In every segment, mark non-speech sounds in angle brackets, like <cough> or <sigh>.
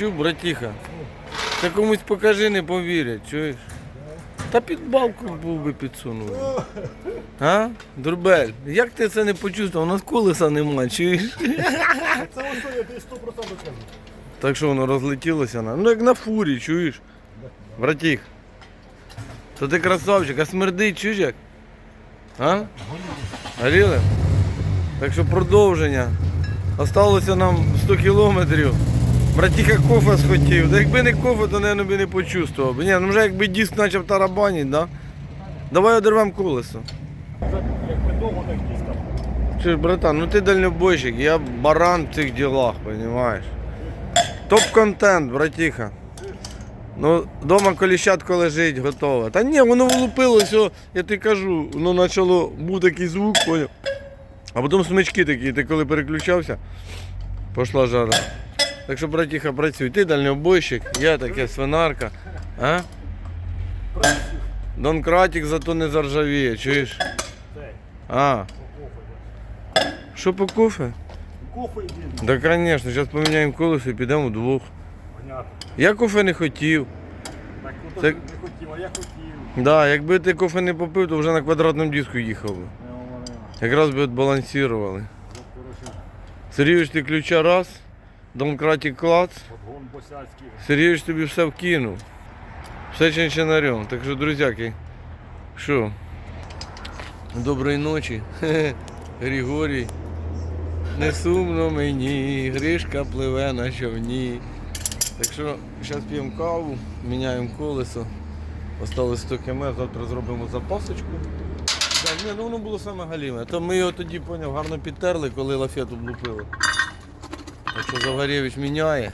чув, братіха? Та комусь покажи, не повірять, чуєш? Та під балку був би підсунув. А? Дурбель, як ти це не почувствував? У нас колеса нема, чуєш? Це ось я десь 100% кажу. Так що воно розлетілося на. Ну як на фурі, чуєш? Братіх. То ти красавчик, а смердить, чуєш як? А? Горіли? Так що продовження. Осталося нам 100 кілометрів. Братіха кофе схотів. Та якби не кофе, то мабуть, би не почувствував. Ні, ну вже якби диск почав тарабанить, да? Давай одервемо колесо. Якби довго так. Чуєш, братан, ну ти дальнобойщик, я баран в цих ділах, розумієш? Топ-контент, братіха. Ну, дома коліщатко лежить, готове. Та ні, воно влупилося, я тобі кажу, воно почало, був такий звук, поняв. А потім смички такі, ти коли переключався, пішла жара. Так що, братіха, працюй. Ти дальнобойщик, я таке свинарка. А? Донкратик зато не заржавіє, чуєш? А, що по кофе? Кофе йди. Да, звісно, зараз поміняємо колесо і підемо вдвох. Понятно. Я кофе не хотів. Так, ну то не хотів, а я хотів. Да, якби ти кофе не попив, то вже на квадратному диску їхав би. Не. Якраз би. От, коротше, Сергійович, ти ключа раз, Донкратик клац. Сергійович тобі все вкинув. Все чинчинарем. Так що, друзяки, що? Доброї ночі. Хе-хе. <laughs> Григорій. Не сумно мені, Гришка пливе на човні. Так що зараз п'ємо каву, міняємо колесо. Осталось 100 км, завтра зробимо запасочку. Так, ні, ну воно було саме галіме. То ми його тоді поняв, гарно підтерли, коли лафету влупили. Так що Завгарєвич міняє.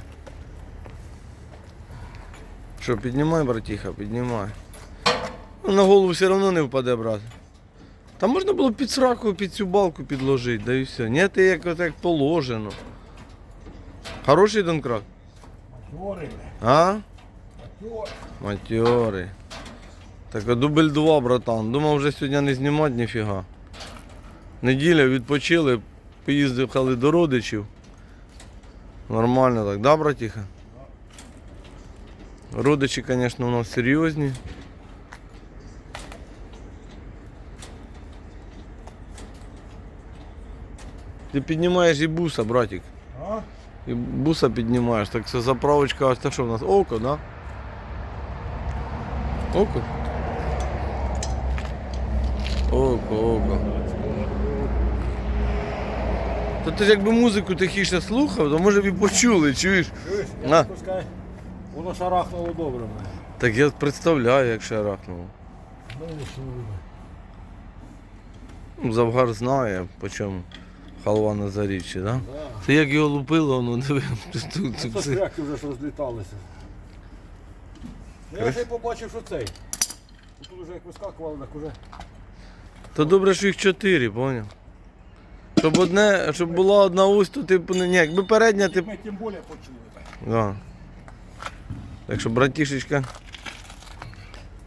Що, піднімай, братіха, піднімай. Ну, на голову все одно не впаде, брат. Та можна було під сраку, під цю балку підложити, да і все. Ні, ти як, от як положено. Хороший донкрат? Говорили. А? Йо. Матьори. Так а дубль 2, братан. Думав вже сьогодні не знімати ніфіга. Неділя відпочили, поїздили до родичів. Нормально так, да, братіха? Родичі, звісно, у нас серйозні. Ти піднімаєш і буса, братик. А? І буса піднімаєш, так це заправочка, ось це що в нас? Око, да? Око? Око, око. То ти ж якби музику тихіше слухав, то може б і почули, чуєш? Чуєш? На. Я пускай. Воно шарахнуло добре. мене. Так я представляю, як шарахнув. Ну, що ви? Ну, Завгар знає, по чому халва на заріччі, да? Да. Це як його лупило, ну диви. тут- тут- шляхи вже ж розліталися. Ну, Я ще й побачив, що цей. Тут вже як вискакували, так уже. То добре, що їх чотири, поняв? Щоб одне, щоб була одна ось, то типу не ні, якби передня, ти. Ми тим більше почули. Да. Так що, братішечка,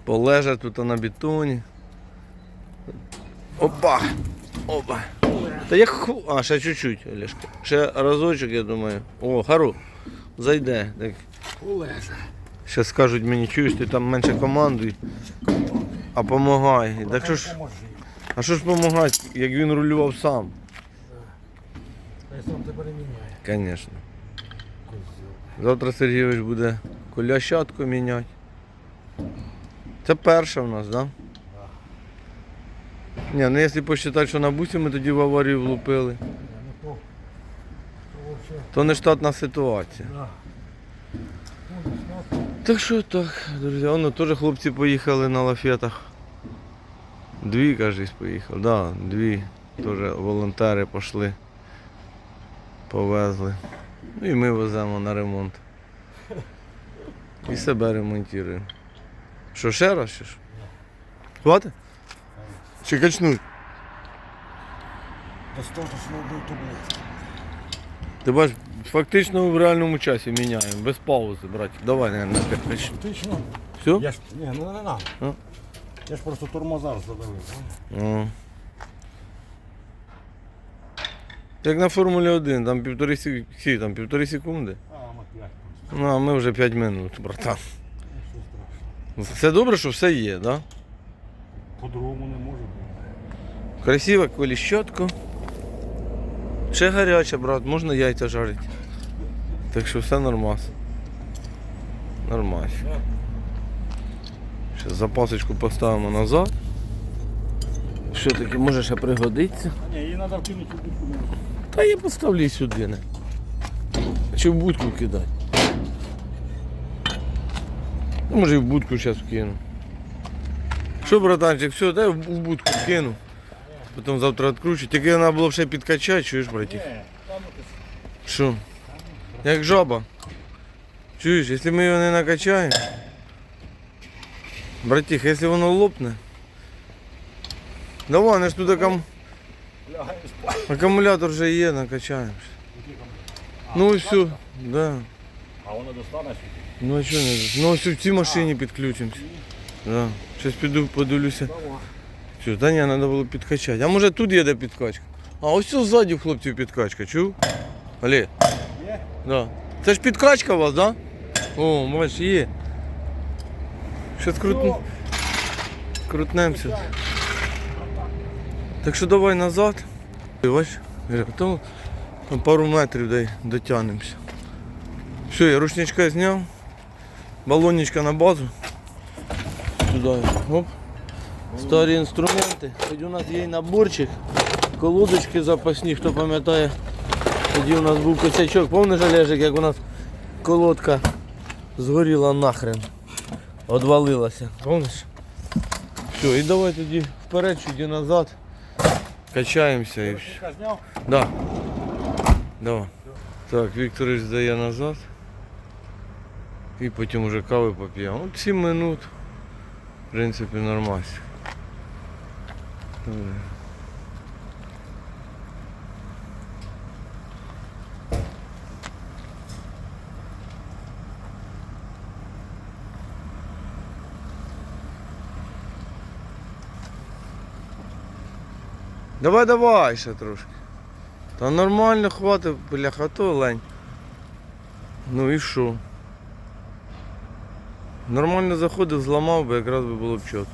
полежа тут на бетоні. Опа! Опа! Та як ху... А, ще чуть-чуть, Олешка. Ще разочок, я думаю. О, хару. Зайде. Так. Олеже. Ще скажуть мені, чуєш, ти там менше командуй, а помагай. Так що ж, а що ж помагати, як він рулював сам? Хай сам тебе не міняє. Звісно. Завтра Сергійович буде колящатку міняти. Це перша в нас, так? Да? Ні, ну якщо посчитати, що на бусі ми тоді в аварію влупили, Ну то. Не штатна ситуація. Ну. Так що так, друзі, воно теж хлопці поїхали на лафетах. Дві, кажись, поїхали. Да, дві. Теж волонтери пішли. Повезли. Ну і ми веземо на ремонт. І себе ремонтуємо. Що, ще раз що? Хватить? Чи качнуть? Ти бачиш, фактично в реальному часі міняємо, без паузи, братик. Давай, не, на п'ять качнуть. Фактично. Все? Я ж, ні, ну не надо. А? Я ж просто тормозар задавив. О. Як на Формулі 1, там півтори, сек- там, півтори секунди. А, ми п'ять. Ну, а ми вже 5 минут, братан. Все добре, що все є, так? Да? По-другому не може бути. Красиво коліщотку. Ще гаряче, брат, можна яйця жарити. Так що все нормас. Нормально. Ще запасочку поставимо назад. Що таке, може ще пригодиться. Ні, її треба вкинути в будку. Та я поставлю її сюди. Не. Чи в будку кидати? Ну, може і в будку зараз вкину. Що, братанчик, все, дай в будку вкину. Потім завтра відкручу. Тільки треба було б ще підкачати, чуєш, от Що? Як жаба. Чуєш, якщо ми його не накачаємо. Братих, якщо воно лопне. Давай, не ж тут акум... лягаємо спати. акумулятор вже є, накачаємося. Ну і все. Да. А воно достане сюди. Ну а чого не? Ну ось в цій машині підключимося. Да. Щось піду подивлюся. Давай. Що, та ні, треба було підкачати. А може тут є де підкачка? А ось тут ззаді в хлопців підкачка, чув? Олег? Є? Да. Це ж підкачка у вас, да? О, бач, є. Щось крутн... крутнемося. Так що давай назад. Ігор, то пару метрів дотягнемося. Все, я рушничка зняв. Балонечка на базу. Сюди. Оп. Старі інструменти. Тоді у нас є наборчик. Колодочки запасні, хто пам'ятає. Тоді у нас був косячок, повний Олежик, як у нас колодка згоріла нахрен. Одвалилася. Помниш? Все, і давай тоді вперед, чуді назад. Качаємося і все. Зняв? Да. Давай. Так, Вікторович здає назад. І потім уже кави поп'ємо. От 7 минут. В принципі, нормально. Добре. Давай, давай ще трошки. Та нормально хватить, бляха, то лень. Ну і що? Нормально заходив, зламав би, якраз би було б чітко.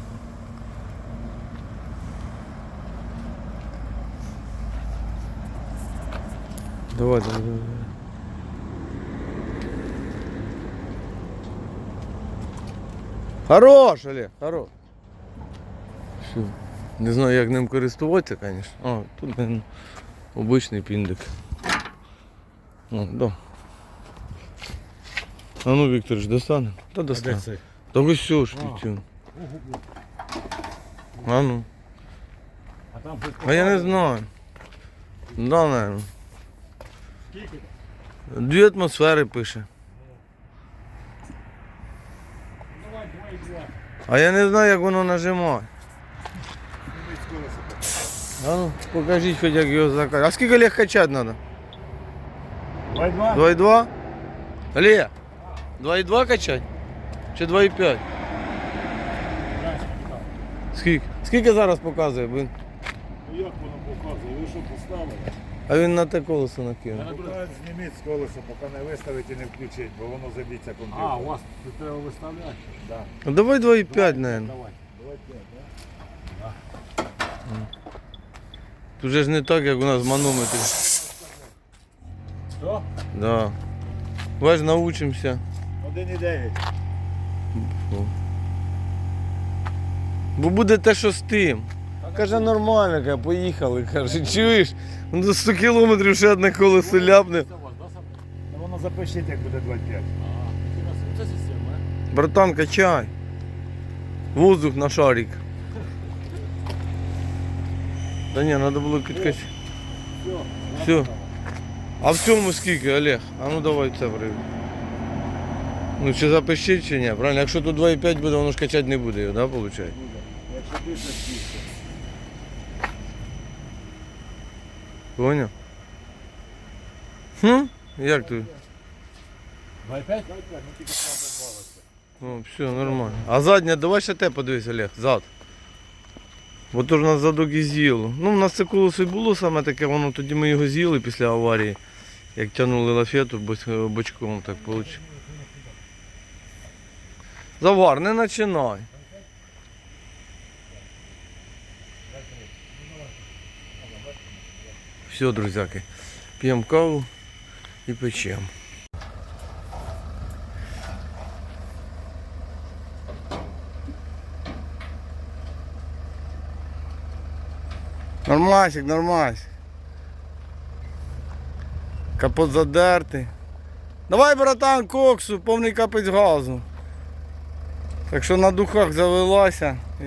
Давай, давай, давай. Хорош, Олег, хорош. Все. Не знаю, як ним користуватися, звісно. А, тут блин, обичний піндик. О, да. А ну, Вікторович, достане? Та достане. Та ось все ж А. А ну. А там А я не знаю. Да, наверное. Скільки? Дві атмосфери пише. Два. А я не знаю, як воно нажимає. Дивись, колесо. А ну, покажіть хоч як його закачати. А скільки Олег качати треба? Давай, два. 2,2? Олег, 2,2 качать? Чи 2,5? Глянь, скільки там. Скільки? Скільки зараз показує? Блин? Ну як воно показує? Ви що поставили? А він на те колесо накинув. Поки зніміть з колеса, поки не виставить і не включить, бо воно заб'ється комп'ютер. А, у вас тут треба виставляти. Да. Ну давай 2,5, наверное. Давай. Давай п'ять, да? Тут же ж не так, як у нас манометр. Що? Да. Бач, научимося. 1,9. Бо буде те, що з тим. Каже, нормально, каже, поїхали. Каже, чуєш? Ну до 100 кілометрів ще одне колесо ляпне. Це у вас, да, сам? Ну воно запишіть, як буде 2,5. А, це система, а? Братан, качай. Воздух на шарик. Та ні, треба було підкачати. Все. Все. А в цьому скільки, Олег? А ну давай це привід. Ну чи запишіть, чи ні? Правильно? Якщо тут 2,5 буде, воно ж качати не буде його, да, виходить? Якщо пише 200. Поняв? Хм? Як тут? Давай п'ять? Ну тільки треба звалиться. О, все, нормально. А задня, давай ще те подивись, Олег, зад. Бо то ж нас задок і з'їло. Ну, в нас це колесо і було саме таке, воно тоді ми його з'їли після аварії, як тягнули лафету бочком, так вийшло. Завар, не починай. Все, друзяки, п'ємо каву і печемо. Нормасик, нормасик. Капот задертий. Давай, братан, коксу, повний капець газу. Так що на духах завелася і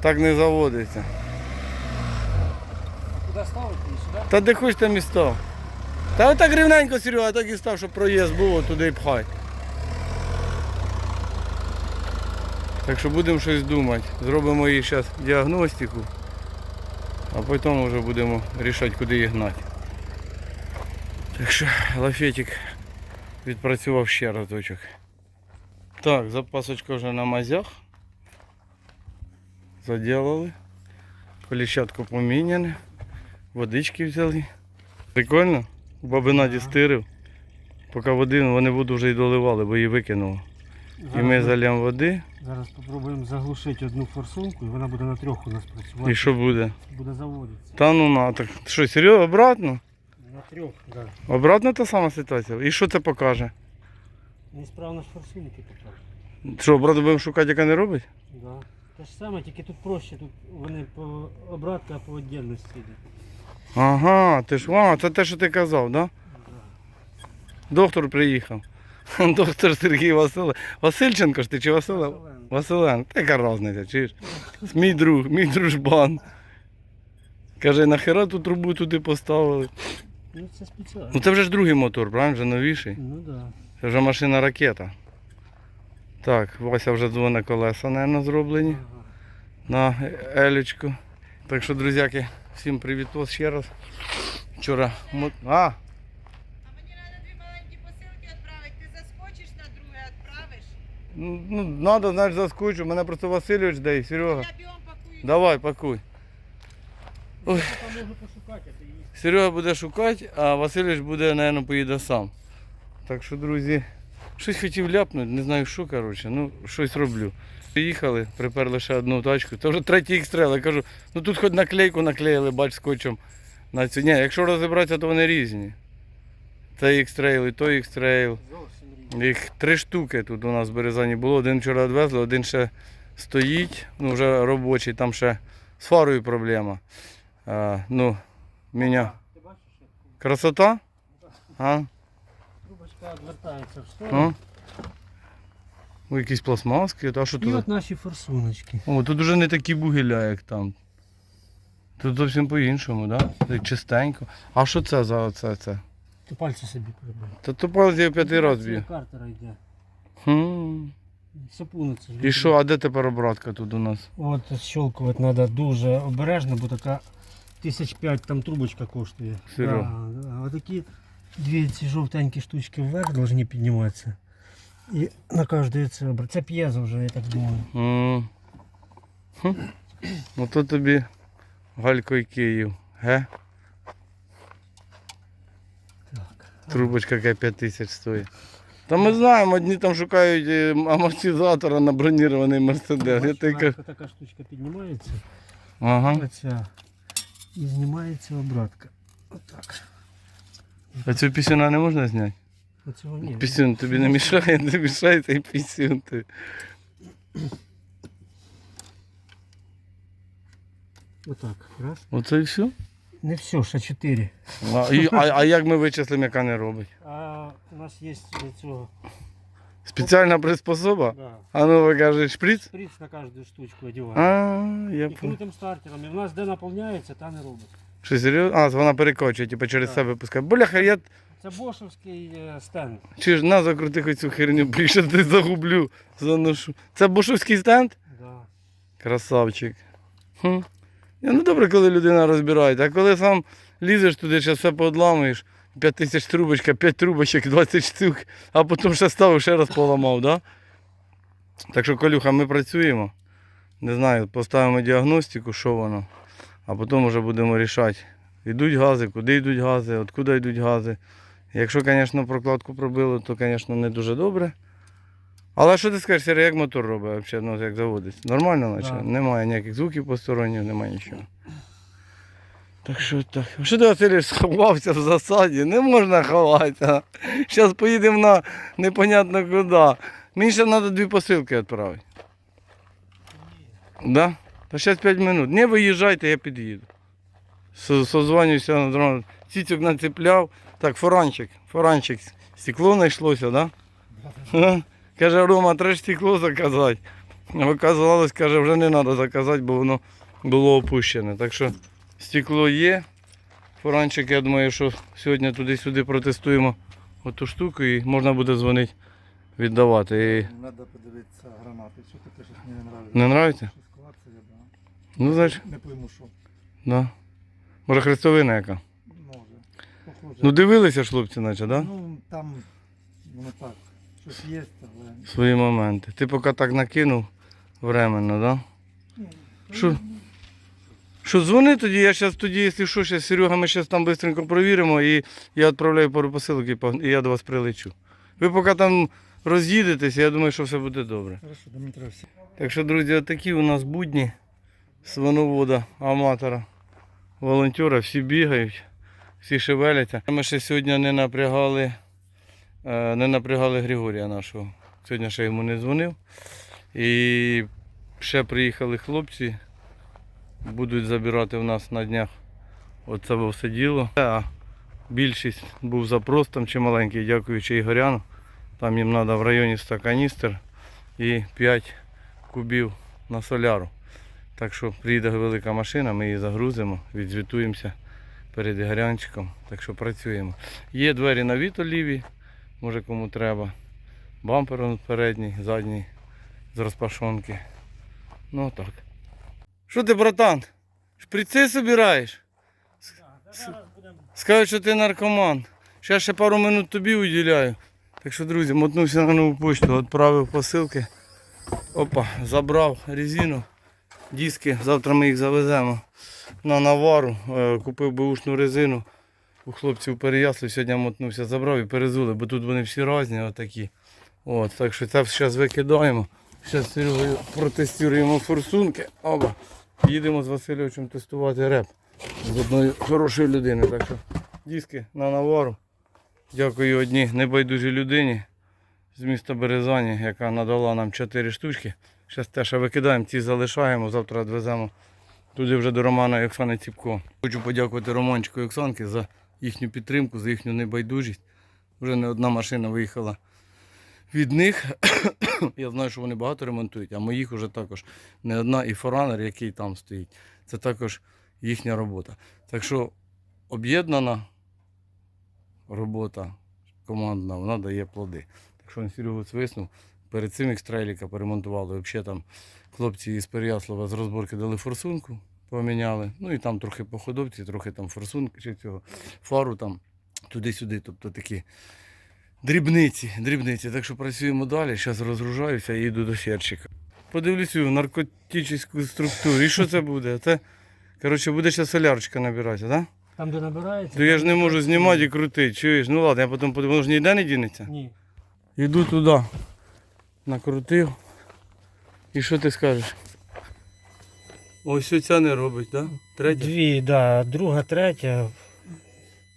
так не заводиться. Куди ставити сюди? Та де хоч там і став. Та отак рівненько, Серега, так і став, щоб проїзд був, туди і пхай. Так що будемо щось думати. Зробимо їй зараз діагностику, а потім вже будемо рішати, куди її гнати. Так що лафетик відпрацював ще разочок. Так, запасочка вже на мазях. Заділили. Коліщатку поміняне. Водички взяли. Прикольно. У баби Наді стирив. Поки води вони воду вже й доливали, бо її викинуло. І ми залємо води. Зараз спробуємо заглушити одну форсунку і вона буде на трьох у нас працювати. І що буде? Буде заводитися. Та ну на, так що, серйозно, обратно? На трьох, так. Обратно та сама ситуація. І що це покаже? Несправність форсунки поправ. Що, обратно будемо шукати, яка не робить? Да. Те ж саме, тільки тут проще, тут вони по обратка, а по віддільності йде. Ага, ти ж, а, це те, що ти казав, да? Доктор приїхав. <laughs> Доктор Сергій Василь. Васильченко ж ти чи Василе? Василенко. Василен, та яка різниця, чуєш? Мій друг, мій дружбан. Каже, нахера ту трубу туди поставили. Ну це спеціально. Ну це вже ж другий мотор, правильно? Вже новіший. Ну так. Да. Це вже машина ракета. Так, Вася вже дзвони колеса, мабуть, зроблені Ага. на елечку. Так що, друзяки, всім привіт ще раз. Вчора. А, А мені треба дві маленькі посилки відправити. Ти заскочиш на друге, відправиш. Ну, треба, знаєш, заскочу. Мене просто Васильович дай, Серега. Давай, пакуй. Її. Серега буде шукати, а Васильович буде, мабуть, поїде сам. Так що, друзі, щось хотів ляпнути, не знаю що, коротше, ну щось роблю. Приїхали, приперли ще одну тачку. Це вже третій екстрел. Я кажу, ну тут хоч наклейку наклеїли, бач, скотчем на цю. Ні, якщо розібратися, то вони різні. Цей екстрейл і той екстрейл. Їх три штуки тут у нас в Березані було. Один вчора відвезли, один ще стоїть, ну вже робочий, там ще з фарою проблема. А, ну, мене. Красота? А? трубочка відвертається в сторону. А? Якісь пластмаски, а що І тут? от наші форсуночки. О, тут вже не такі бугеля, як там. Тут зовсім по-іншому, так? Да? Чистенько. А що це за оце? це? Ти пальці собі прибив. Та то паузі я п'ятий раз б'ю. Картера йде. Хм. Сапуниця. І що, а де тепер обратка тут у нас? От щелкувати треба дуже обережно, бо така тисяч п'ять там трубочка коштує. Серйозно? Да, да. Отакі дві ці жовтенькі штучки вверх повинні підніматися. І на кожної це обр- Це п'єзо вже, я так думаю. М. Хм. Ну то тобі Галько і Київ. Ге? Так. Трубочка яка 5 тисяч стоїть. Та ми знаємо, одні там шукають е, амортизатора на бронірований мерседес. Я тільки... така штучка піднімається. Ага. Оця. І знімається обратка. Отак. А цю пісюна не можна зняти? Оцього ні. Пісюн тобі не мішає, не мішає цей пісюн. Ти. Отак. Раз. Оце і все? Не все, ще чотири. А, і, а, а як ми вичислимо, яка не робить? А у нас є для цього. Спеціальна приспособа? Да. А ну ви кажете, шприц? Шприц на кожну штучку А, я І крутим стартером. І в нас де наповняється, та не робить. Що серйозно? А, вона перекочує, типу через Так. себе пускає. Бляха, я Це бошовський е, стенд. чи ж на закрути хоч цю херню, більше ти загублю, заношу. Це бушовський стенд? Да. Красавчик. Хм. Ну добре, коли людина розбирається, а коли сам лізеш туди, ще все поодламуєш, 5 тисяч трубочка, 5 трубочок, 20 штук, а потім ще ставив, ще раз поламав, да? Так що, Колюха, ми працюємо. Не знаю, поставимо діагностику, що воно, а потім вже будемо рішати. Йдуть гази, куди йдуть гази, откуди йдуть гази. Якщо, звісно, прокладку пробило, то, звісно, не дуже добре. Але що ти скажеш, Сергій, як мотор робить взагалі, ну, як заводиться? Нормально, наче? Да. Немає ніяких звуків посторонніх, немає нічого. Так що так. Що ти Василь сховався в засаді? Не можна ховатися. Зараз поїдемо на непонятно куди. Мені ще треба дві посилки відправити. Да? Та зараз 5 минут. Не виїжджайте, я під'їду. Со- Созвонюся на дрон. Цицюк нацепляв. Так, форанчик. Форанчик. Стекло знайшлося, да? Каже, Рома, треба ж стекло заказати. Оказалось, каже, вже не треба заказати, бо воно було опущене. Так що стекло є. Форанчик, я думаю, що сьогодні туди-сюди протестуємо оту штуку і можна буде дзвонити, віддавати. І... Треба подивитися гранати. Що таке щось мені не подобається? Не нравиться? Ну, значить, Не пойму, що. да. Може хрестовина яка. Може. Похоже. Ну дивилися ж хлопці, наче, да? Ну, там, воно так. Щось є. Свої моменти. Ти поки так накинув временно, да? Що? Що, дзвони тоді, я зараз тоді, якщо що, зараз Серега, ми зараз там швидко провіримо і я відправляю пару посилок і я до вас прилечу. Ви поки там роз'їдетеся, я думаю, що все буде добре. Так що, друзі, отакі у нас будні свиновода, аматора, волонтера, всі бігають, всі шевеляться. Ми ще сьогодні не напрягали, не напрягали Григорія нашого. Сьогодні ще йому не дзвонив. І ще приїхали хлопці, будуть забирати в нас на днях оце все діло. Більшість був запрос там чималенький, дякуючи Ігоряну. Там їм треба в районі 100 каністр і 5 кубів на соляру. Так що приїде велика машина, ми її загрузимо, відзвітуємося перед Ігорянчиком. Так що працюємо. Є двері на віто ліві, може кому треба. Бампер передній, задній з розпашонки. Ну так. Що ти, братан? Шприци собираєш? Скажуть, що ти наркоман. Ще ще пару минут тобі уділяю. Так що, друзі, мотнувся на нову почту, відправив посилки. Опа, забрав резину, диски, завтра ми їх завеземо на навару. Е, Купив беушну резину. У хлопців переясли, сьогодні мотнувся, забрав і перезули, бо тут вони всі різні отакі. От, так що це зараз викидаємо. Зараз Серегою протестуємо форсунки. Оба. Їдемо з Васильовичем тестувати реп з одною хорошою людиною. Так що диски на навару. Дякую одній небайдужій людині з міста Березані, яка надала нам 4 штучки. Зараз теж викидаємо, ці залишаємо, завтра відвеземо туди вже до Романа і Оксани Ціпко. Хочу подякувати Романчику і Оксанки за їхню підтримку, за їхню небайдужість. Вже не одна машина виїхала від них. <coughs> Я знаю, що вони багато ремонтують, а моїх вже також не одна і форанер, який там стоїть. Це також їхня робота. Так що об'єднана робота командна, вона дає плоди. Так що Серегу свиснув. Перед цим екстреліка поремонтували. Взагалі там хлопці із Переяслава з розборки дали форсунку, поміняли. Ну і там трохи по ходовці, трохи там форсунки чи цього фару там туди-сюди. Тобто такі дрібниці, дрібниці. Так що працюємо далі. Зараз розгружаюся і йду до серчика. Подивлюсь в наркотичну структуру. І що це буде? Це, коротше, буде ще солярочка набиратися, так? Да? Там, де набирається. То я ж не можу знімати і крутити, чуєш? Ну ладно, я потім подивлюсь, воно ж ніде не дінеться. Ні. Йду туди. Накрутив. І що ти скажеш? Ось оця не робить, так? Да? Третя. Дві, да, друга, третя.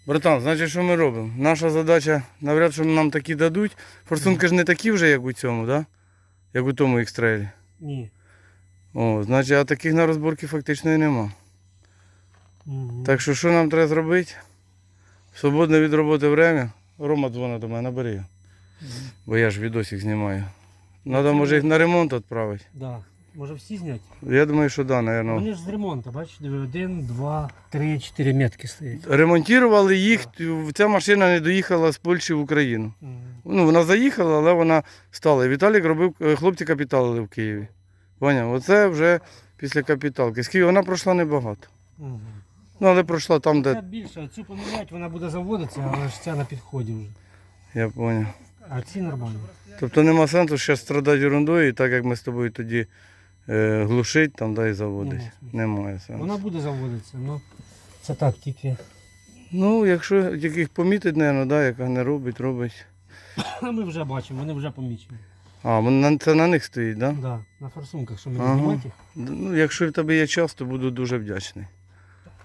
Братан, значить, що ми робимо? Наша задача, навряд чи нам такі дадуть. Форсунки ж не такі вже, як у цьому, да? Як у тому екстрелі. Ні. О, значить, а таких на розборці фактично і нема. Мгм. Так що що нам треба зробити? Свободне від роботи время. Рома дзвонить до мене, набери його. Бо я ж відосик знімаю. Треба, може, їх на ремонт відправити. Да. Може всі зняти? Я думаю, що да, напевно. Вони ж з ремонту, бачиш, один, два, три, чотири метки стоять. Ремонтували їх, ця машина не доїхала з Польщі в Україну. Мгм. Ну, вона заїхала, але вона стала. Віталік робив, е, хлопці капіталили в Києві. Поняв? Оце вже після капіталки. З Києва вона пройшла небагато. Мгм. Ну, але пройшла там, Це де. більше, цю поміняти, вона буде заводитися, але ж ця на підході вже. Я поняв. А ці нормально. Тобто нема сенсу ще страдати ерундою, і так як ми з тобою тоді е, глушить, там да, і заводить. Нема. Немає сенсу. Вона буде заводитися, ну це так тільки. Ну, якщо яких помітить, напевно, да, яка не робить, робить. Ми вже бачимо, вони вже помічені. А, вон це на них стоїть, так? Да? Да, на форсунках, що мені Ага. знімати Ну, якщо в тебе є час, то буду дуже вдячний.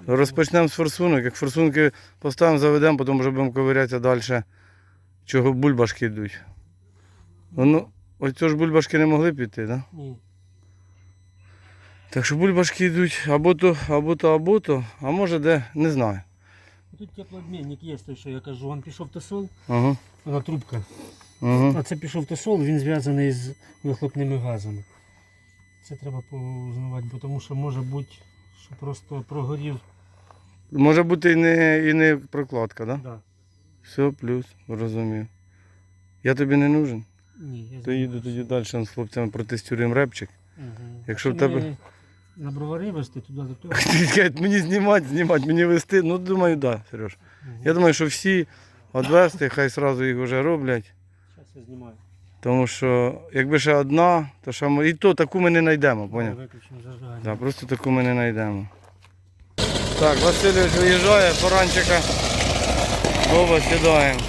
Розпочнемо з форсунок. Як форсунки поставимо, заведемо, потім вже будемо ковирятися далі, чого бульбашки йдуть. Ну, ось цього ж бульбашки не могли піти, так? Да? Ні. Так що бульбашки йдуть або то, або то, або то, а може де, не знаю. Тут теплообмінник є, той, що я кажу, він пішов тосол, Ага, вона трубка. ага. А це пішов тосол, він зв'язаний з вихлопними газами. Це треба поузнавати, бо тому що може бути, що просто прогорів. Може бути і не, і не прокладка, так? Да? Да. Все, плюс, розумію. Я тобі не нужен. Ні, я То їду тоді далі з хлопцями протестуємо репчик. Угу. Якщо в тебе- На бровари вести туди до того. <laughs> Мені знімати, знімати, мені вести. Ну, думаю, так, да, Сереж. Я думаю, що всі відвести, хай одразу їх вже роблять. Зараз я знімаю. Тому що якби ще одна, то ще ми- і то таку ми не знайдемо, поняв? Виключимо зажигання. Да, просто таку ми не знайдемо. Так, Васильович виїжджає, поранчика. Оба сідаємо.